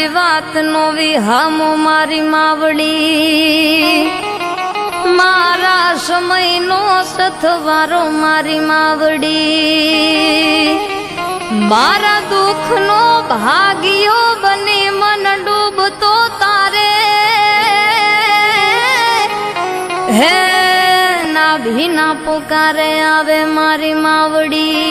મારી વાત નો વિહામો મારી માવડી. મારા સમય નો સથવારો મારી માવડી. મારા દુઃખ નો ભાગ્યો બને મન ડૂબતો તારે. હે ના ભીના પુકારે આવે મારી માવડી.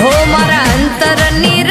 ಹೋಮರ ಅಂತರ ನೀರ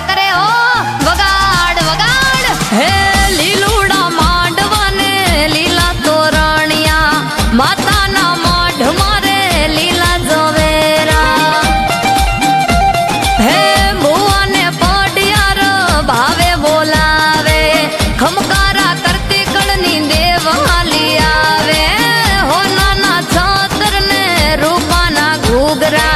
ઘૂઘરા